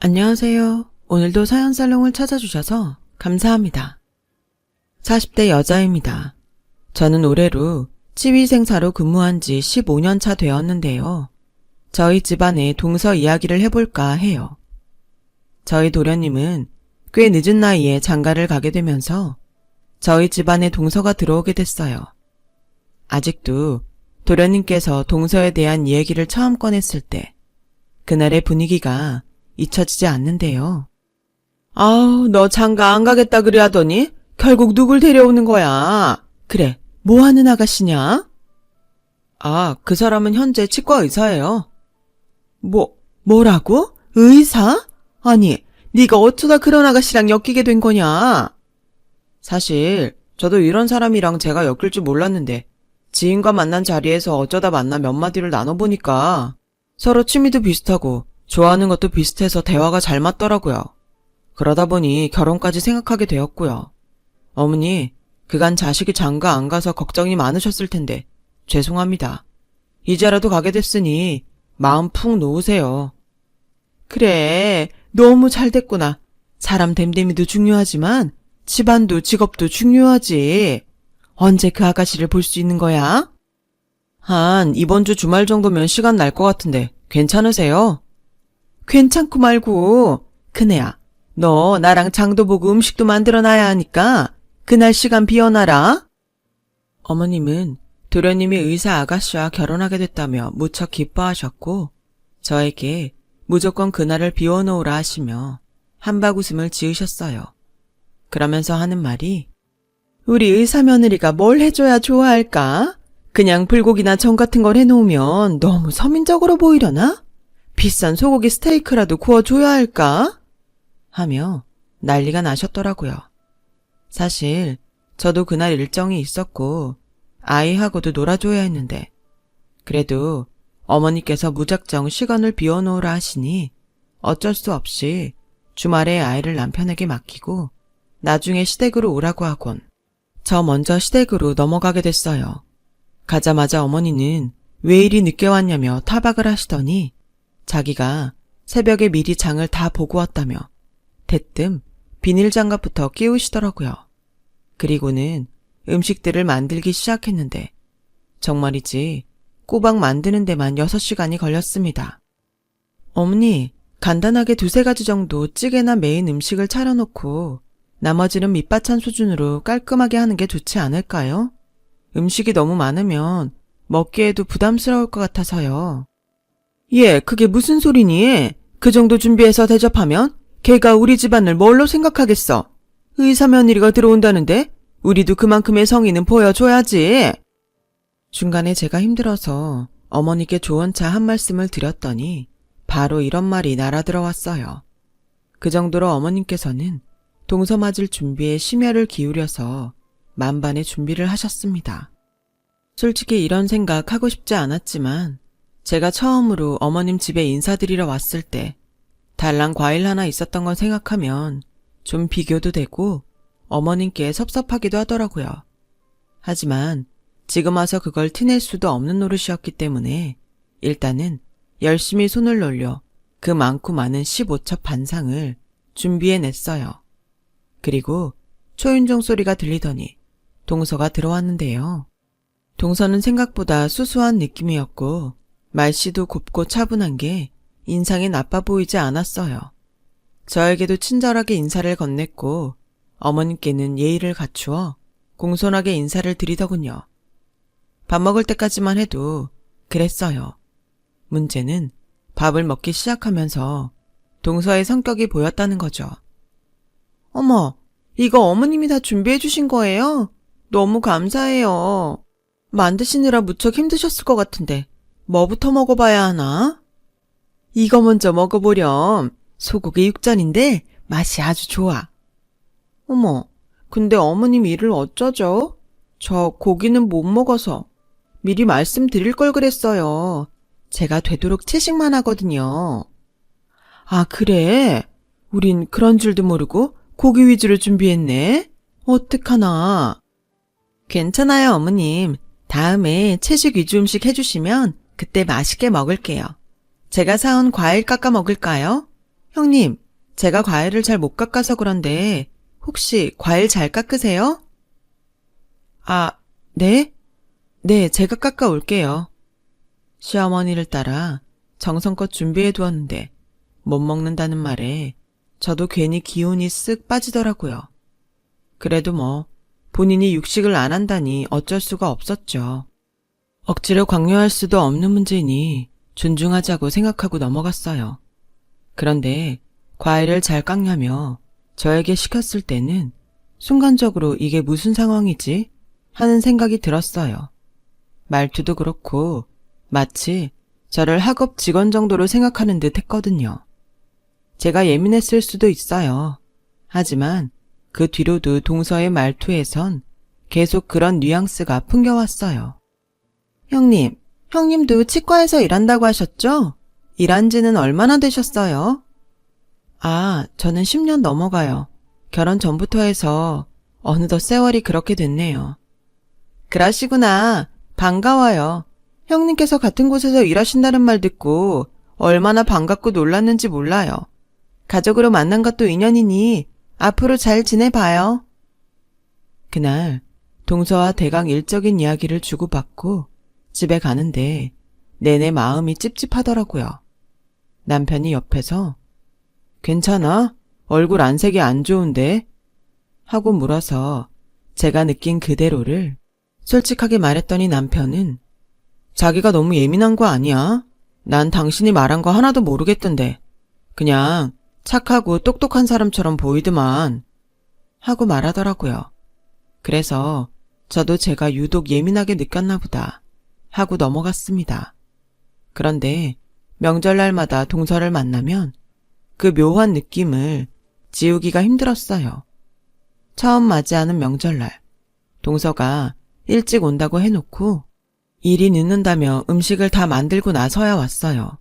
안녕하세요. 오늘도 사연 살롱을 찾아주셔서 감사합니다. 40대 여자입니다. 저는 올해로 치위생사로 근무한 지 15년 차 되었는데요. 저희 집안의 동서 이야기를 해볼까 해요. 저희 도련님은 꽤 늦은 나이에 장가를 가게 되면서 저희 집안에 동서가 들어오게 됐어요. 아직도 도련님께서 동서에 대한 이야기를 처음 꺼냈을 때 그날의 분위기가 잊혀지지 않는데요. 아우, 너 장가 안 가겠다 그래 하더니 결국 누굴 데려오는 거야? 그래, 뭐 하는 아가씨냐? 아, 그 사람은 현재 치과 의사예요. 뭐, 뭐라고? 의사? 아니, 네가 어쩌다 그런 아가씨랑 엮이게 된 거냐? 사실 저도 이런 사람이랑 제가 엮일 줄 몰랐는데 지인과 만난 자리에서 어쩌다 만나 몇 마디를 나눠보니까 서로 취미도 비슷하고 좋아하는 것도 비슷해서 대화가 잘 맞더라고요. 그러다 보니 결혼까지 생각하게 되었고요. 어머니, 그간 자식이 장가 안 가서 걱정이 많으셨을 텐데 죄송합니다. 이제라도 가게 됐으니 마음 푹 놓으세요. 그래, 너무 잘 됐구나. 사람 됨됨이도 중요하지만 집안도 직업도 중요하지. 언제 그 아가씨를 볼 수 있는 거야? 한 이번 주 주말 정도면 시간 날 것 같은데 괜찮으세요? 괜찮고 말고 그네야 너 나랑 장도 보고 음식도 만들어 놔야 하니까 그날 시간 비워놔라. 어머님은 도련님이 의사 아가씨와 결혼하게 됐다며 무척 기뻐하셨고 저에게 무조건 그날을 비워놓으라 하시며 한박 웃음을 지으셨어요. 그러면서 하는 말이 우리 의사 며느리가 뭘 해줘야 좋아할까? 그냥 불고기나 전 같은 걸 해놓으면 너무 서민적으로 보이려나? 비싼 소고기 스테이크라도 구워줘야 할까? 하며 난리가 나셨더라고요. 사실 저도 그날 일정이 있었고 아이하고도 놀아줘야 했는데 그래도 어머니께서 무작정 시간을 비워놓으라 하시니 어쩔 수 없이 주말에 아이를 남편에게 맡기고 나중에 시댁으로 오라고 하곤 저 먼저 시댁으로 넘어가게 됐어요. 가자마자 어머니는 왜 이리 늦게 왔냐며 타박을 하시더니 자기가 새벽에 미리 장을 다 보고 왔다며 대뜸 비닐장갑부터 끼우시더라고요. 그리고는 음식들을 만들기 시작했는데 정말이지 꼬박 만드는 데만 6시간이 걸렸습니다. 어머니, 간단하게 두세 가지 정도 찌개나 메인 음식을 차려놓고 나머지는 밑반찬 수준으로 깔끔하게 하는 게 좋지 않을까요? 음식이 너무 많으면 먹기에도 부담스러울 것 같아서요. 예, 그게 무슨 소리니? 그 정도 준비해서 대접하면 걔가 우리 집안을 뭘로 생각하겠어? 의사 며느리가 들어온다는데 우리도 그만큼의 성의는 보여줘야지. 중간에 제가 힘들어서 어머니께 조언차 한 말씀을 드렸더니 바로 이런 말이 날아들어왔어요. 그 정도로 어머님께서는 동서 맞을 준비에 심혈을 기울여서 만반의 준비를 하셨습니다. 솔직히 이런 생각 하고 싶지 않았지만 제가 처음으로 어머님 집에 인사드리러 왔을 때 달랑 과일 하나 있었던 걸 생각하면 좀 비교도 되고 어머님께 섭섭하기도 하더라고요. 하지만 지금 와서 그걸 티낼 수도 없는 노릇이었기 때문에 일단은 열심히 손을 놀려 그 많고 많은 15첩 반상을 준비해냈어요. 그리고 초윤종 소리가 들리더니 동서가 들어왔는데요. 동서는 생각보다 수수한 느낌이었고 말씨도 곱고 차분한 게 인상이 나빠 보이지 않았어요. 저에게도 친절하게 인사를 건넸고 어머님께는 예의를 갖추어 공손하게 인사를 드리더군요. 밥 먹을 때까지만 해도 그랬어요. 문제는 밥을 먹기 시작하면서 동서의 성격이 보였다는 거죠. 어머, 이거 어머님이 다 준비해 주신 거예요? 너무 감사해요. 만드시느라 무척 힘드셨을 것 같은데 뭐부터 먹어봐야 하나? 이거 먼저 먹어보렴. 소고기 육전인데 맛이 아주 좋아. 어머, 근데 어머님 일을 어쩌죠? 저 고기는 못 먹어서 미리 말씀드릴 걸 그랬어요. 제가 되도록 채식만 하거든요. 아, 그래? 우린 그런 줄도 모르고 고기 위주로 준비했네. 어떡하나. 괜찮아요, 어머님. 다음에 채식 위주 음식 해주시면 그때 맛있게 먹을게요. 제가 사온 과일 깎아 먹을까요? 형님, 제가 과일을 잘 못 깎아서 그런데 혹시 과일 잘 깎으세요? 아, 네? 네, 제가 깎아 올게요. 시어머니를 따라 정성껏 준비해 두었는데 못 먹는다는 말에 저도 괜히 기운이 쓱 빠지더라고요. 그래도 뭐 본인이 육식을 안 한다니 어쩔 수가 없었죠. 억지로 강요할 수도 없는 문제니 존중하자고 생각하고 넘어갔어요. 그런데 과일을 잘 깎냐며 저에게 시켰을 때는 순간적으로 이게 무슨 상황이지? 하는 생각이 들었어요. 말투도 그렇고 마치 저를 학업 직원 정도로 생각하는 듯 했거든요. 제가 예민했을 수도 있어요. 하지만 그 뒤로도 동서의 말투에선 계속 그런 뉘앙스가 풍겨왔어요. 형님, 형님도 치과에서 일한다고 하셨죠? 일한 지는 얼마나 되셨어요? 아, 저는 10년 넘어가요. 결혼 전부터 해서 어느덧 세월이 그렇게 됐네요. 그러시구나. 반가워요. 형님께서 같은 곳에서 일하신다는 말 듣고 얼마나 반갑고 놀랐는지 몰라요. 가족으로 만난 것도 인연이니 앞으로 잘 지내봐요. 그날 동서와 대강 일적인 이야기를 주고받고 집에 가는데 내내 마음이 찝찝하더라고요. 남편이 옆에서 괜찮아? 얼굴 안색이 안 좋은데? 하고 물어서 제가 느낀 그대로를 솔직하게 말했더니 남편은 자기가 너무 예민한 거 아니야? 난 당신이 말한 거 하나도 모르겠던데. 그냥 착하고 똑똑한 사람처럼 보이드만. 하고 말하더라고요. 그래서 저도 제가 유독 예민하게 느꼈나 보다. 하고 넘어갔습니다. 그런데 명절날마다 동서를 만나면 그 묘한 느낌을 지우기가 힘들었어요. 처음 맞이하는 명절날, 동서가 일찍 온다고 해놓고 일이 늦는다며 음식을 다 만들고 나서야 왔어요.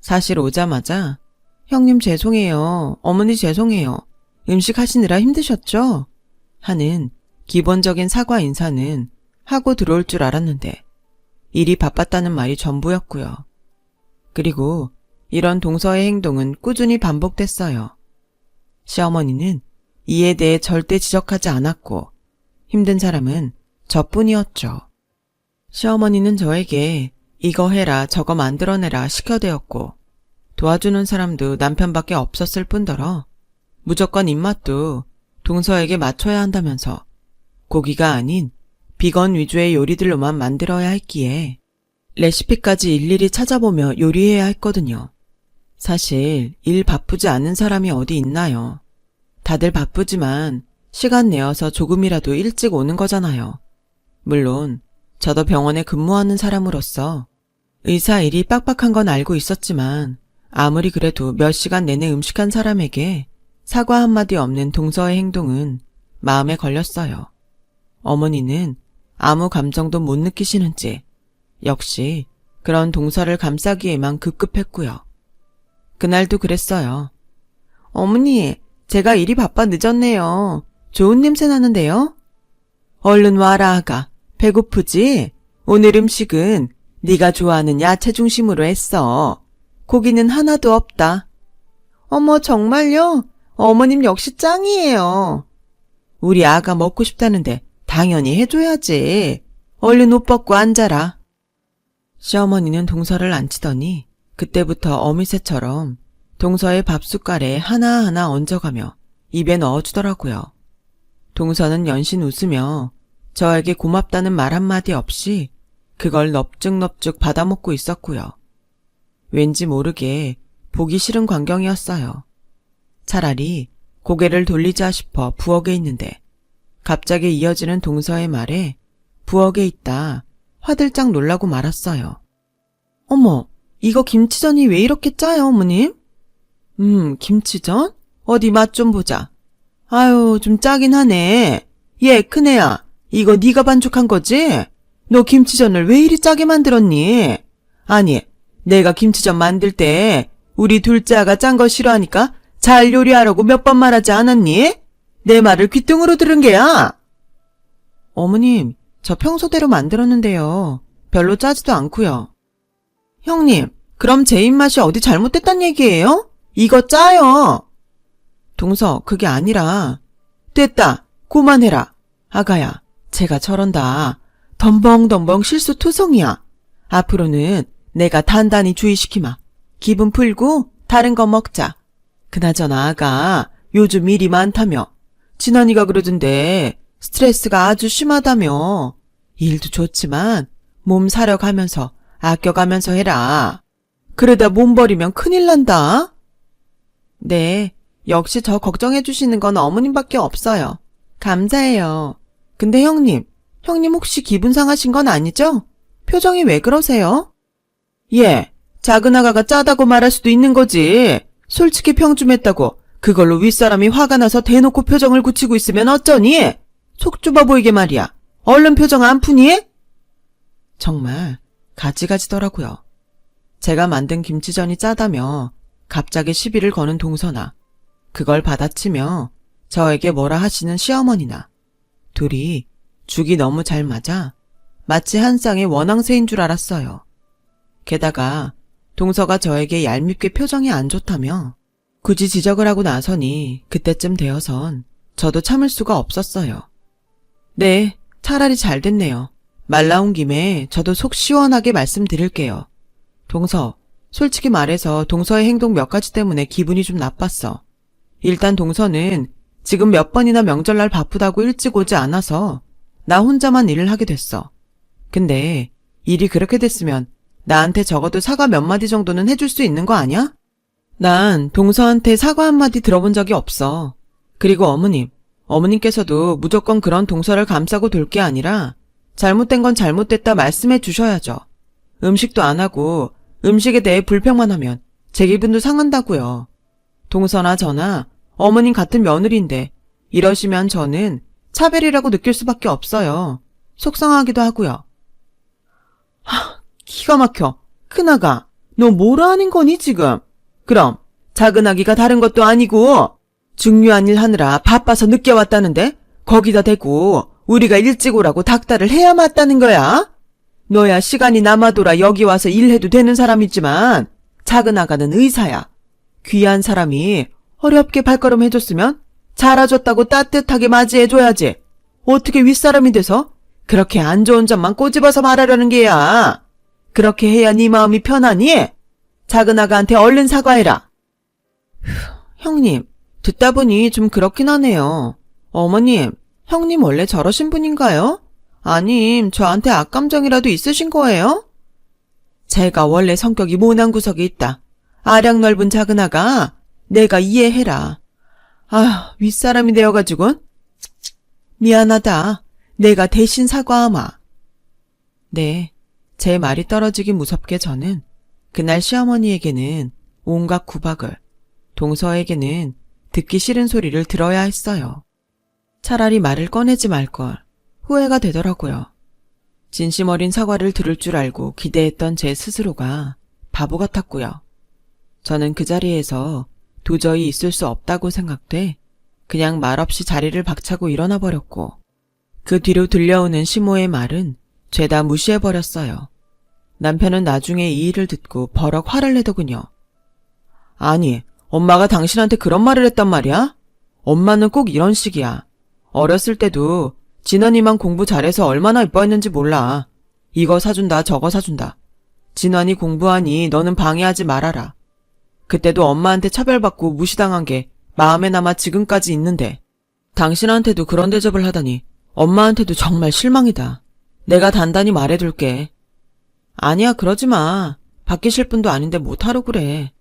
사실 오자마자 형님 죄송해요. 어머니 죄송해요. 음식 하시느라 힘드셨죠? 하는 기본적인 사과 인사는 하고 들어올 줄 알았는데 일이 바빴다는 말이 전부였고요. 그리고 이런 동서의 행동은 꾸준히 반복됐어요. 시어머니는 이에 대해 절대 지적하지 않았고 힘든 사람은 저뿐이었죠. 시어머니는 저에게 이거 해라 저거 만들어내라 시켜대었고 도와주는 사람도 남편밖에 없었을 뿐더러 무조건 입맛도 동서에게 맞춰야 한다면서 고기가 아닌 비건 위주의 요리들로만 만들어야 했기에 레시피까지 일일이 찾아보며 요리해야 했거든요. 사실 일 바쁘지 않은 사람이 어디 있나요? 다들 바쁘지만 시간 내어서 조금이라도 일찍 오는 거잖아요. 물론 저도 병원에 근무하는 사람으로서 의사 일이 빡빡한 건 알고 있었지만 아무리 그래도 몇 시간 내내 음식한 사람에게 사과 한마디 없는 동서의 행동은 마음에 걸렸어요. 어머니는 아무 감정도 못 느끼시는지 역시 그런 동서를 감싸기에만 급급했고요. 그날도 그랬어요. 어머니, 제가 일이 바빠 늦었네요. 좋은 냄새 나는데요? 얼른 와라, 아가. 배고프지? 오늘 음식은 네가 좋아하는 야채 중심으로 했어. 고기는 하나도 없다. 어머, 정말요? 어머님 역시 짱이에요. 우리 아가 먹고 싶다는데 당연히 해줘야지. 얼른 옷 벗고 앉아라. 시어머니는 동서를 앉히더니 그때부터 어미새처럼 동서의 밥숟갈에 하나하나 얹어가며 입에 넣어주더라고요. 동서는 연신 웃으며 저에게 고맙다는 말 한마디 없이 그걸 넙죽넙죽 받아먹고 있었고요. 왠지 모르게 보기 싫은 광경이었어요. 차라리 고개를 돌리자 싶어 부엌에 있는데 갑자기 이어지는 동서의 말에 부엌에 있다 화들짝 놀라고 말았어요. 어머, 이거 김치전이 왜 이렇게 짜요, 어머님? 음, 김치전? 어디 맛 좀 보자. 아유, 좀 짜긴 하네. 얘, 큰애야. 이거 네가 반죽한 거지? 너 김치전을 왜 이리 짜게 만들었니? 아니, 내가 김치전 만들 때 우리 둘째 아가 짠 거 싫어하니까 잘 요리하라고 몇 번 말하지 않았니? 내 말을 귀뚱으로 들은 게야. 어머님, 저 평소대로 만들었는데요. 별로 짜지도 않고요. 형님, 그럼 제 입맛이 어디 잘못됐단 얘기예요? 이거 짜요! 동서, 그게 아니라. 됐다! 고만해라! 아가야, 제가 저런다. 덤벙덤벙 실수 투성이야. 앞으로는 내가 단단히 주의시키마. 기분 풀고 다른 거 먹자. 그나저나 아가 요즘 일이 많다며. 진환이가 그러던데 스트레스가 아주 심하다며. 일도 좋지만 몸 사려 가면서 아껴가면서 해라. 그러다 몸 버리면 큰일 난다. 네, 역시 저 걱정해 주시는 건 어머님밖에 없어요. 감사해요. 근데 형님, 형님 혹시 기분 상하신 건 아니죠? 표정이 왜 그러세요? 예, 작은 아가가 짜다고 말할 수도 있는 거지. 솔직히 평 좀 했다고 그걸로 윗사람이 화가 나서 대놓고 표정을 굳히고 있으면 어쩌니? 속 좁아 보이게 말이야. 얼른 표정 안 푸니? 정말 가지가지더라고요. 제가 만든 김치전이 짜다며 갑자기 시비를 거는 동서나 그걸 받아치며 저에게 뭐라 하시는 시어머니나 둘이 죽이 너무 잘 맞아 마치 한 쌍의 원앙새인 줄 알았어요. 게다가 동서가 저에게 얄밉게 표정이 안 좋다며 굳이 지적을 하고 나서니 그때쯤 되어선 저도 참을 수가 없었어요. 네, 차라리 잘 됐네요. 말 나온 김에 저도 속 시원하게 말씀드릴게요. 동서, 솔직히 말해서 동서의 행동 몇 가지 때문에 기분이 좀 나빴어. 일단 동서는 지금 몇 번이나 명절날 바쁘다고 일찍 오지 않아서 나 혼자만 일을 하게 됐어. 근데 일이 그렇게 됐으면 나한테 적어도 사과 몇 마디 정도는 해줄 수 있는 거 아니야? 난 동서한테 사과 한마디 들어본 적이 없어. 그리고 어머님, 어머님께서도 무조건 그런 동서를 감싸고 돌 게 아니라 잘못된 건 잘못됐다 말씀해 주셔야죠. 음식도 안 하고 음식에 대해 불평만 하면 제 기분도 상한다고요. 동서나 저나 어머님 같은 며느리인데 이러시면 저는 차별이라고 느낄 수밖에 없어요. 속상하기도 하고요. 하, 기가 막혀. 큰아가, 너 뭐라 하는 거니 지금? 그럼 작은 아기가 다른 것도 아니고 중요한 일 하느라 바빠서 늦게 왔다는데 거기다 대고 우리가 일찍 오라고 닥달을 해야 맞다는 거야? 너야 시간이 남아돌아 여기 와서 일해도 되는 사람이지만 작은 아가는 의사야. 귀한 사람이 어렵게 발걸음 해줬으면 잘해줬다고 따뜻하게 맞이해줘야지. 어떻게 윗사람이 돼서 그렇게 안 좋은 점만 꼬집어서 말하려는 게야. 그렇게 해야 네 마음이 편하니? 작은 아가한테 얼른 사과해라. 휴, 형님, 듣다 보니 좀 그렇긴 하네요. 어머님, 형님 원래 저러신 분인가요? 아님, 저한테 악감정이라도 있으신 거예요? 제가 원래 성격이 모난 구석이 있다. 아량 넓은 작은 아가, 내가 이해해라. 아휴, 윗사람이 되어가지곤? 미안하다. 내가 대신 사과하마. 네, 제 말이 떨어지기 무섭게 저는 그날 시어머니에게는 온갖 구박을, 동서에게는 듣기 싫은 소리를 들어야 했어요. 차라리 말을 꺼내지 말걸 후회가 되더라고요. 진심 어린 사과를 들을 줄 알고 기대했던 제 스스로가 바보 같았고요. 저는 그 자리에서 도저히 있을 수 없다고 생각돼 그냥 말없이 자리를 박차고 일어나 버렸고 그 뒤로 들려오는 시모의 말은 죄다 무시해버렸어요. 남편은 나중에 이 일을 듣고 버럭 화를 내더군요. 아니, 엄마가 당신한테 그런 말을 했단 말이야? 엄마는 꼭 이런 식이야. 어렸을 때도 진환이만 공부 잘해서 얼마나 이뻐했는지 몰라. 이거 사준다, 저거 사준다. 진환이 공부하니 너는 방해하지 말아라. 그때도 엄마한테 차별받고 무시당한 게 마음에 남아 지금까지 있는데 당신한테도 그런 대접을 하다니 엄마한테도 정말 실망이다. 내가 단단히 말해둘게. 아니야, 그러지 마. 바뀌실 분도 아닌데 못하러 그래.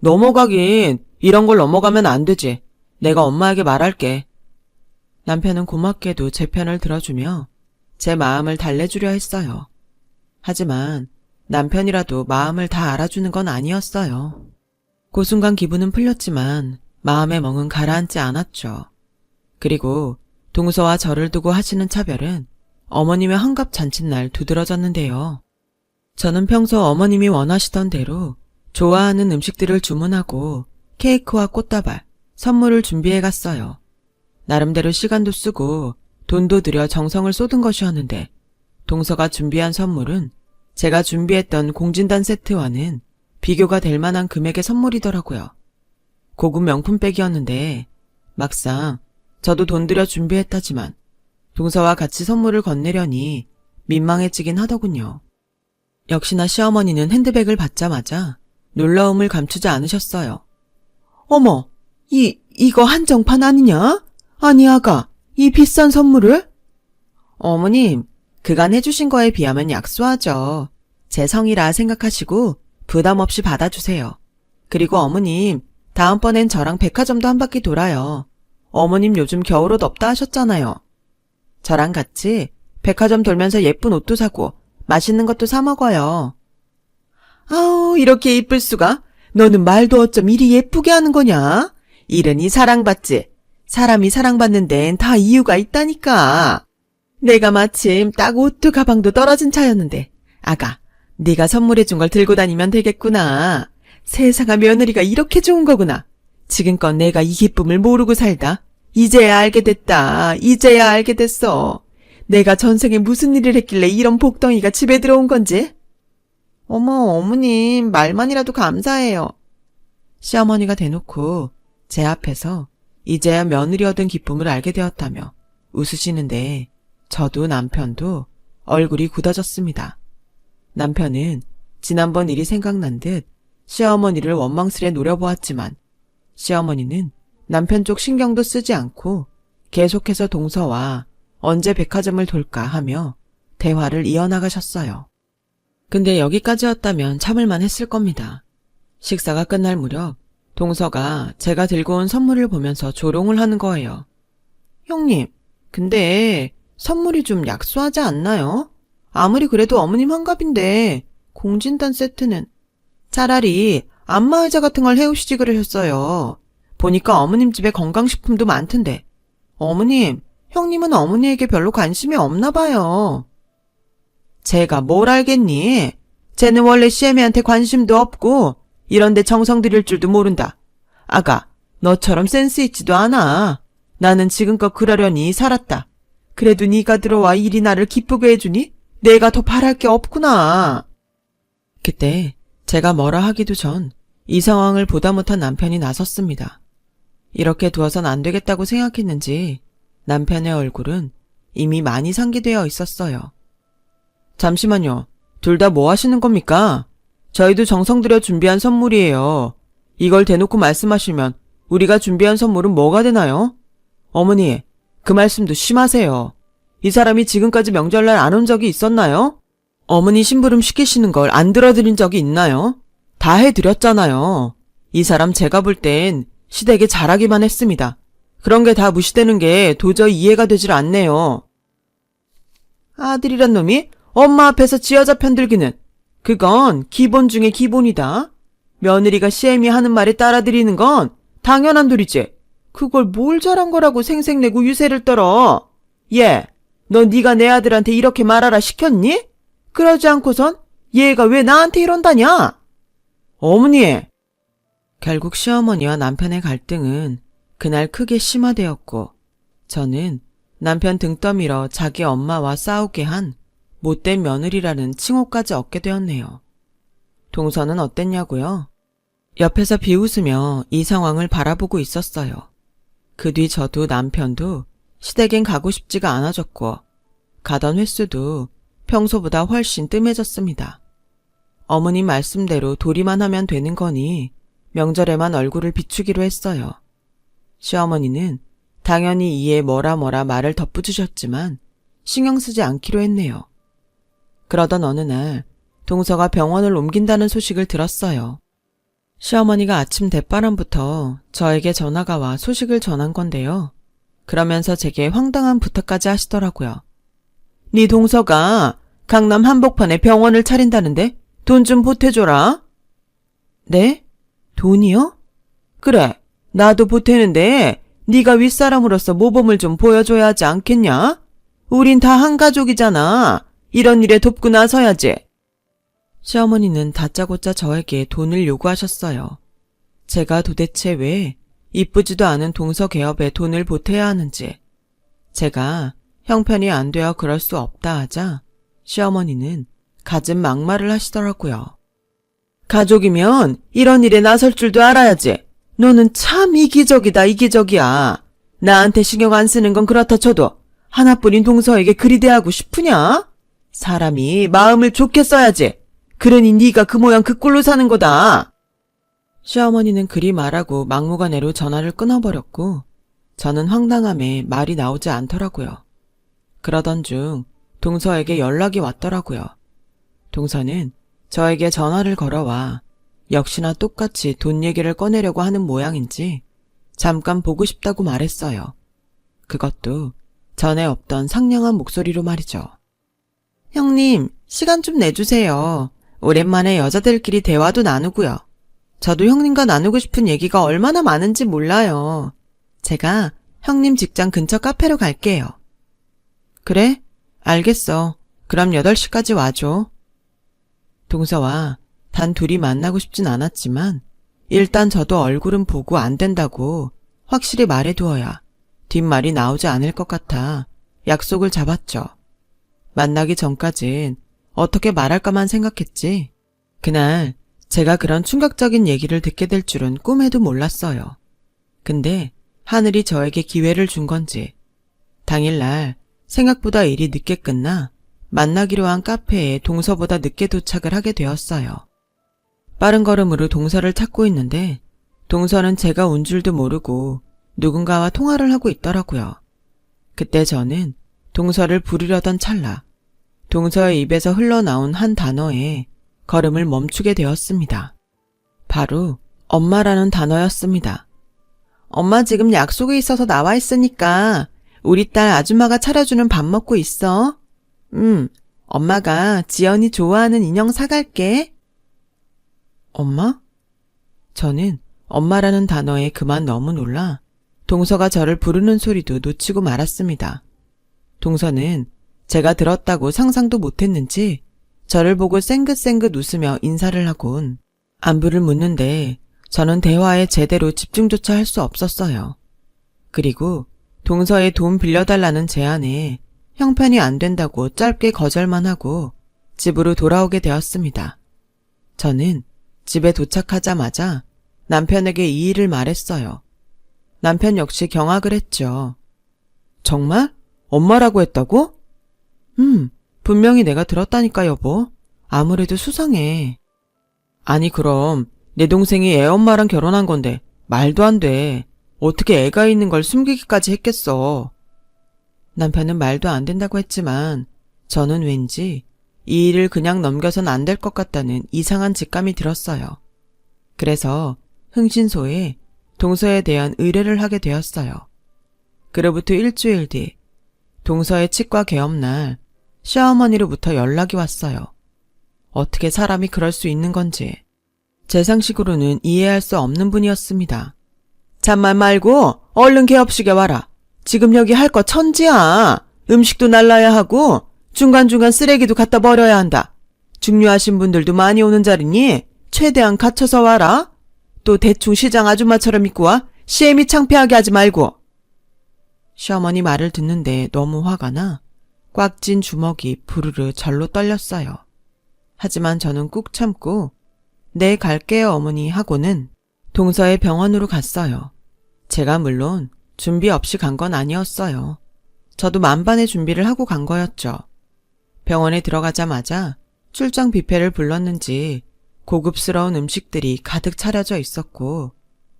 넘어가긴 이런 걸 넘어가면 안 되지. 내가 엄마에게 말할게. 남편은 고맙게도 제 편을 들어주며 제 마음을 달래주려 했어요. 하지만 남편이라도 마음을 다 알아주는 건 아니었어요. 그 순간 기분은 풀렸지만 마음의 멍은 가라앉지 않았죠. 그리고 동서와 저를 두고 하시는 차별은 어머님의 환갑 잔칫날 두드러졌는데요. 저는 평소 어머님이 원하시던 대로 좋아하는 음식들을 주문하고 케이크와 꽃다발, 선물을 준비해 갔어요. 나름대로 시간도 쓰고 돈도 들여 정성을 쏟은 것이었는데 동서가 준비한 선물은 제가 준비했던 공진단 세트와는 비교가 될 만한 금액의 선물이더라고요. 고급 명품백이었는데 막상 저도 돈 들여 준비했다지만 동서와 같이 선물을 건네려니 민망해지긴 하더군요. 역시나 시어머니는 핸드백을 받자마자 놀라움을 감추지 않으셨어요. 어머, 이, 이거 한정판 아니냐? 아니, 아가, 이 비싼 선물을? 어머님, 그간 해주신 거에 비하면 약소하죠. 제 성이라 생각하시고 부담 없이 받아주세요. 그리고 어머님, 다음번엔 저랑 백화점도 한 바퀴 돌아요. 어머님 요즘 겨울옷 없다 하셨잖아요. 저랑 같이 백화점 돌면서 예쁜 옷도 사고 맛있는 것도 사 먹어요. 아우, 이렇게 이쁠 수가? 너는 말도 어쩜 이리 예쁘게 하는 거냐? 이른이 사랑받지. 사람이 사랑받는 데엔 다 이유가 있다니까. 내가 마침 딱 옷도 가방도 떨어진 차였는데, 아가, 네가 선물해준 걸 들고 다니면 되겠구나. 세상아 며느리가 이렇게 좋은 거구나. 지금껏 내가 이 기쁨을 모르고 살다. 이제야 알게 됐다. 이제야 알게 됐어. 내가 전생에 무슨 일을 했길래 이런 복덩이가 집에 들어온 건지? 어머, 어머님, 말만이라도 감사해요. 시어머니가 대놓고 제 앞에서 이제야 며느리 얻은 기쁨을 알게 되었다며 웃으시는데 저도 남편도 얼굴이 굳어졌습니다. 남편은 지난번 일이 생각난 듯 시어머니를 원망스레 노려보았지만 시어머니는 남편 쪽 신경도 쓰지 않고 계속해서 동서와 언제 백화점을 돌까 하며 대화를 이어나가셨어요. 근데 여기까지였다면 참을만 했을 겁니다. 식사가 끝날 무렵 동서가 제가 들고 온 선물을 보면서 조롱을 하는 거예요. 형님, 근데 선물이 좀 약소하지 않나요? 아무리 그래도 어머님 환갑인데 공진단 세트는 차라리 안마의자 같은 걸 해오시지 그러셨어요. 보니까 어머님 집에 건강식품도 많던데. 어머님, 형님은 어머니에게 별로 관심이 없나 봐요. 제가 뭘 알겠니? 쟤는 원래 시애미한테 관심도 없고 이런데 정성 들일 줄도 모른다. 아가, 너처럼 센스 있지도 않아. 나는 지금껏 그러려니 살았다. 그래도 네가 들어와 일이 나를 기쁘게 해주니 내가 더 바랄 게 없구나. 그때 제가 뭐라 하기도 전 이 상황을 보다 못한 남편이 나섰습니다. 이렇게 두어선 안 되겠다고 생각했는지 남편의 얼굴은 이미 많이 상기되어 있었어요. 잠시만요. 둘 다 뭐 하시는 겁니까? 저희도 정성 들여 준비한 선물이에요. 이걸 대놓고 말씀하시면 우리가 준비한 선물은 뭐가 되나요? 어머니, 그 말씀도 심하세요. 이 사람이 지금까지 명절날 안 온 적이 있었나요? 어머니 심부름 시키시는 걸 안 들어드린 적이 있나요? 다 해드렸잖아요. 이 사람 제가 볼 땐 시댁에 잘하기만 했습니다. 그런 게 다 무시되는 게 도저히 이해가 되질 않네요. 아들이란 놈이 엄마 앞에서 지어자 편들기는 그건 기본 중의 기본이다. 며느리가 시애미 하는 말에 따라드리는 건 당연한 도리지. 그걸 뭘 잘한 거라고 생색내고 유세를 떨어. 얘, 너 네가 내 아들한테 이렇게 말하라 시켰니? 그러지 않고선 얘가 왜 나한테 이런다냐? 어머니! 결국 시어머니와 남편의 갈등은 그날 크게 심화되었고, 저는 남편 등 떠밀어 자기 엄마와 싸우게 한 못된 며느리라는 칭호까지 얻게 되었네요. 동서는 어땠냐고요? 옆에서 비웃으며 이 상황을 바라보고 있었어요. 그 뒤 저도 남편도 시댁엔 가고 싶지가 않아졌고, 가던 횟수도 평소보다 훨씬 뜸해졌습니다. 어머님 말씀대로 도리만 하면 되는 거니 명절에만 얼굴을 비추기로 했어요. 시어머니는 당연히 이에 뭐라 뭐라 말을 덧붙이셨지만 신경 쓰지 않기로 했네요. 그러던 어느 날 동서가 병원을 옮긴다는 소식을 들었어요. 시어머니가 아침 대바람부터 저에게 전화가 와 소식을 전한 건데요. 그러면서 제게 황당한 부탁까지 하시더라고요. 네 동서가 강남 한복판에 병원을 차린다는데 돈 좀 보태줘라. 네? 돈이요? 그래, 나도 보태는데 네가 윗사람으로서 모범을 좀 보여줘야 하지 않겠냐? 우린 다 한 가족이잖아. 이런 일에 돕고 나서야지. 시어머니는 다짜고짜 저에게 돈을 요구하셨어요. 제가 도대체 왜 이쁘지도 않은 동서 개업에 돈을 보태야 하는지. 제가 형편이 안 되어 그럴 수 없다 하자 시어머니는 갖은 막말을 하시더라고요. 가족이면 이런 일에 나설 줄도 알아야지. 너는 참 이기적이다, 이기적이야. 나한테 신경 안 쓰는 건 그렇다 쳐도 하나뿐인 동서에게 그리 대하고 싶으냐? 사람이 마음을 좋게 써야지. 그러니 네가 그 모양 그 꼴로 사는 거다. 시어머니는 그리 말하고 막무가내로 전화를 끊어버렸고 저는 황당함에 말이 나오지 않더라고요. 그러던 중 동서에게 연락이 왔더라고요. 동서는 저에게 전화를 걸어와 역시나 똑같이 돈 얘기를 꺼내려고 하는 모양인지 잠깐 보고 싶다고 말했어요. 그것도 전에 없던 상냥한 목소리로 말이죠. 형님, 시간 좀 내주세요. 오랜만에 여자들끼리 대화도 나누고요. 저도 형님과 나누고 싶은 얘기가 얼마나 많은지 몰라요. 제가 형님 직장 근처 카페로 갈게요. 그래? 알겠어. 그럼 8시까지 와줘. 동서와 단 둘이 만나고 싶진 않았지만 일단 저도 얼굴은 보고 안 된다고 확실히 말해두어야 뒷말이 나오지 않을 것 같아 약속을 잡았죠. 만나기 전까진 어떻게 말할까만 생각했지. 그날 제가 그런 충격적인 얘기를 듣게 될 줄은 꿈에도 몰랐어요. 근데 하늘이 저에게 기회를 준 건지 당일날 생각보다 일이 늦게 끝나 만나기로 한 카페에 동서보다 늦게 도착을 하게 되었어요. 빠른 걸음으로 동서를 찾고 있는데 동서는 제가 온 줄도 모르고 누군가와 통화를 하고 있더라고요. 그때 저는 동서를 부르려던 찰나 동서의 입에서 흘러나온 한 단어에 걸음을 멈추게 되었습니다. 바로 엄마라는 단어였습니다. 엄마 지금 약속이 있어서 나와 있으니까 우리 딸 아줌마가 차려주는 밥 먹고 있어. 음, 엄마가 지연이 좋아하는 인형 사갈게. 엄마? 저는 엄마라는 단어에 그만 너무 놀라 동서가 저를 부르는 소리도 놓치고 말았습니다. 동서는 제가 들었다고 상상도 못했는지 저를 보고 쌩긋쌩긋 웃으며 인사를 하곤 안부를 묻는데 저는 대화에 제대로 집중조차 할 수 없었어요. 그리고 동서의 돈 빌려달라는 제안에 형편이 안 된다고 짧게 거절만 하고 집으로 돌아오게 되었습니다. 저는 집에 도착하자마자 남편에게 이 일을 말했어요. 남편 역시 경악을 했죠. 정말? 엄마라고 했다고? 음, 분명히 내가 들었다니까 여보. 아무래도 수상해. 아니 그럼 내 동생이 애 엄마랑 결혼한 건데 말도 안 돼. 어떻게 애가 있는 걸 숨기기까지 했겠어. 남편은 말도 안 된다고 했지만 저는 왠지 이 일을 그냥 넘겨선 안 될 것 같다는 이상한 직감이 들었어요. 그래서 흥신소에 동서에 대한 의뢰를 하게 되었어요. 그로부터 일주일 뒤 동서의 치과 개업날 시어머니로부터 연락이 왔어요. 어떻게 사람이 그럴 수 있는 건지 제 상식으로는 이해할 수 없는 분이었습니다. 잠만 말고 얼른 개업식에 와라. 지금 여기 할 거 천지야. 음식도 날라야 하고 중간중간 쓰레기도 갖다 버려야 한다. 중요하신 분들도 많이 오는 자리니 최대한 갖춰서 와라. 또 대충 시장 아줌마처럼 입고 와. 시애미 창피하게 하지 말고. 시어머니 말을 듣는데 너무 화가 나 꽉 찐 주먹이 부르르 절로 떨렸어요. 하지만 저는 꾹 참고 네 갈게요 어머니 하고는 동서의 병원으로 갔어요. 제가 물론 준비 없이 간 건 아니었어요. 저도 만반의 준비를 하고 간 거였죠. 병원에 들어가자마자 출장 뷔페를 불렀는지 고급스러운 음식들이 가득 차려져 있었고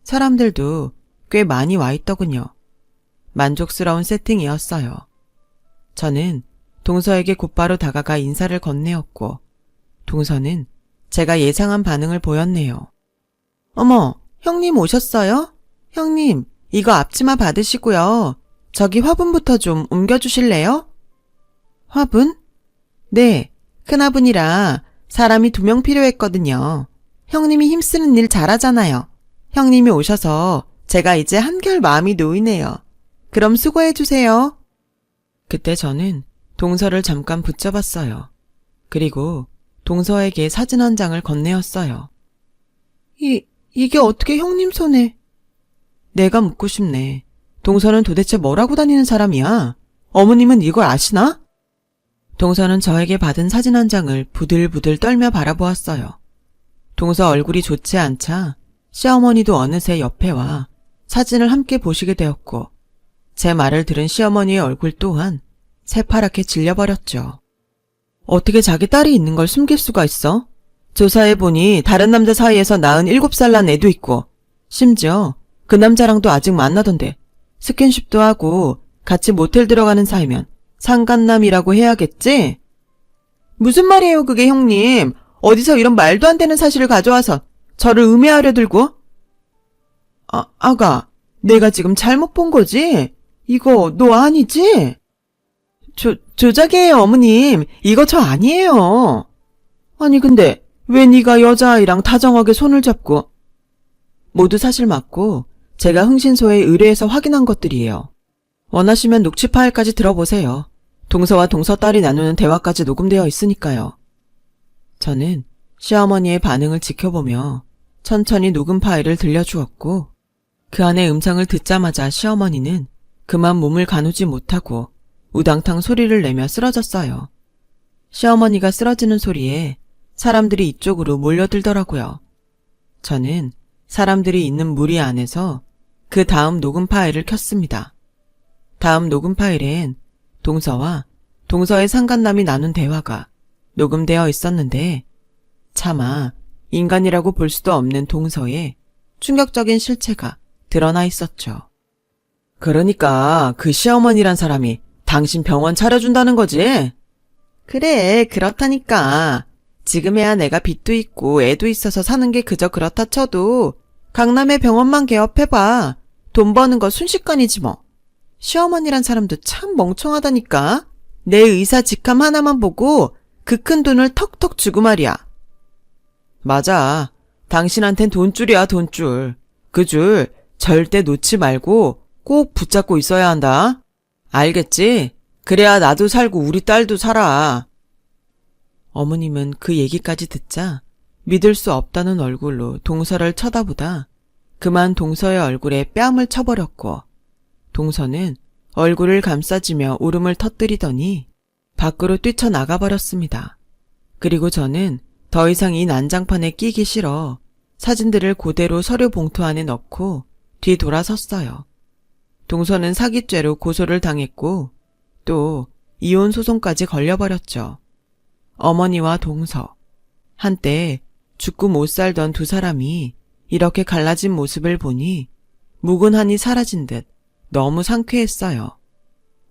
사람들도 꽤 많이 와 있더군요. 만족스러운 세팅이었어요. 저는 동서에게 곧바로 다가가 인사를 건네었고 동서는 제가 예상한 반응을 보였네요. 어머, 형님 오셨어요? 형님, 이거 앞치마 받으시고요. 저기 화분부터 좀 옮겨주실래요? 화분? 네, 큰 화분이라 사람이 두 명 필요했거든요. 형님이 힘쓰는 일 잘하잖아요. 형님이 오셔서 제가 이제 한결 마음이 놓이네요. 그럼 수고해주세요. 그때 저는 동서를 잠깐 붙잡았어요. 그리고 동서에게 사진 한 장을 건네었어요. 이, 이게 어떻게 형님 손에? 내가 묻고 싶네. 동서는 도대체 뭐라고 다니는 사람이야? 어머님은 이걸 아시나? 동서는 저에게 받은 사진 한 장을 부들부들 떨며 바라보았어요. 동서 얼굴이 좋지 않자 시어머니도 어느새 옆에 와 사진을 함께 보시게 되었고 제 말을 들은 시어머니의 얼굴 또한 새파랗게 질려버렸죠. 어떻게 자기 딸이 있는 걸 숨길 수가 있어? 조사해보니 다른 남자 사이에서 낳은 7살 난 애도 있고 심지어 그 남자랑도 아직 만나던데 스킨십도 하고 같이 모텔 들어가는 사이면 상간남이라고 해야겠지? 무슨 말이에요 그게 형님 어디서 이런 말도 안 되는 사실을 가져와서 저를 음해하려 들고? 아, 아가 내가 지금 잘못 본 거지? 이거 너 아니지? 조, 조작이에요 어머님 이거 저 아니에요 아니 근데 왜 네가 여자아이랑 다정하게 손을 잡고 모두 사실 맞고 제가 흥신소에 의뢰해서 확인한 것들이에요. 원하시면 녹취 파일까지 들어보세요. 동서와 동서 딸이 나누는 대화까지 녹음되어 있으니까요. 저는 시어머니의 반응을 지켜보며 천천히 녹음 파일을 들려주었고 그 안의 음성을 듣자마자 시어머니는 그만 몸을 가누지 못하고 우당탕 소리를 내며 쓰러졌어요. 시어머니가 쓰러지는 소리에 사람들이 이쪽으로 몰려들더라고요. 저는 사람들이 있는 무리 안에서 그 다음 녹음 파일을 켰습니다. 다음 녹음 파일엔 동서와 동서의 상간남이 나눈 대화가 녹음되어 있었는데 차마 인간이라고 볼 수도 없는 동서의 충격적인 실체가 드러나 있었죠. 그러니까 그 시어머니란 사람이 당신 병원 차려준다는 거지? 그래, 그렇다니까. 지금에야 내가 빚도 있고 애도 있어서 사는 게 그저 그렇다 쳐도 강남의 병원만 개업해봐. 돈 버는 거 순식간이지 뭐. 시어머니란 사람도 참 멍청하다니까. 내 의사 직함 하나만 보고 그 큰 돈을 턱턱 주고 말이야. 맞아. 당신한텐 돈줄이야, 돈줄. 그 줄 절대 놓지 말고 꼭 붙잡고 있어야 한다. 알겠지? 그래야 나도 살고 우리 딸도 살아. 어머님은 그 얘기까지 듣자 믿을 수 없다는 얼굴로 동서를 쳐다보다 그만 동서의 얼굴에 뺨을 쳐버렸고 동서는 얼굴을 감싸지며 울음을 터뜨리더니 밖으로 뛰쳐나가 버렸습니다. 그리고 저는 더 이상 이 난장판에 끼기 싫어 사진들을 그대로 서류 봉투 안에 넣고 뒤 돌아섰어요. 동서는 사기죄로 고소를 당했고 또 이혼 소송까지 걸려버렸죠. 어머니와 동서. 한때 죽고 못 살던 두 사람이 이렇게 갈라진 모습을 보니 묵은 한이 사라진 듯 너무 상쾌했어요.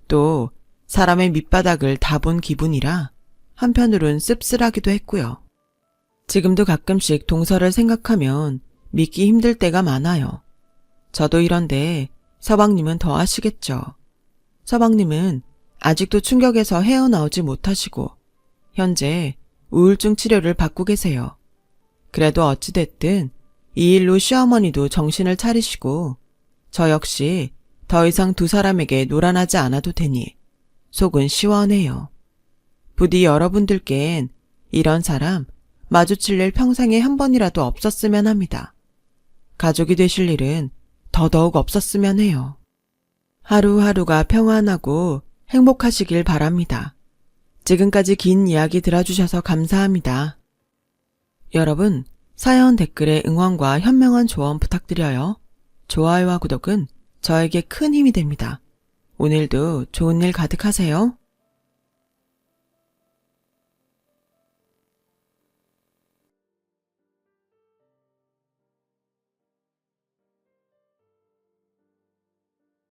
또 사람의 밑바닥을 다 본 기분이라 한편으론 씁쓸하기도 했고요. 지금도 가끔씩 동서를 생각하면 믿기 힘들 때가 많아요. 저도 이런데 서방님은 더 아시겠죠. 서방님은 아직도 충격에서 헤어나오지 못하시고 현재 우울증 치료를 받고 계세요. 그래도 어찌됐든 이 일로 시어머니도 정신을 차리시고 저 역시 더 이상 두 사람에게 노란하지 않아도 되니 속은 시원해요. 부디 여러분들께엔 이런 사람 마주칠 일 평생에 한 번이라도 없었으면 합니다. 가족이 되실 일은 더더욱 없었으면 해요. 하루하루가 평안하고 행복하시길 바랍니다. 지금까지 긴 이야기 들어주셔서 감사합니다. 여러분, 사연 댓글에 응원과 현명한 조언 부탁드려요. 좋아요와 구독은 저에게 큰 힘이 됩니다. 오늘도 좋은 일 가득하세요.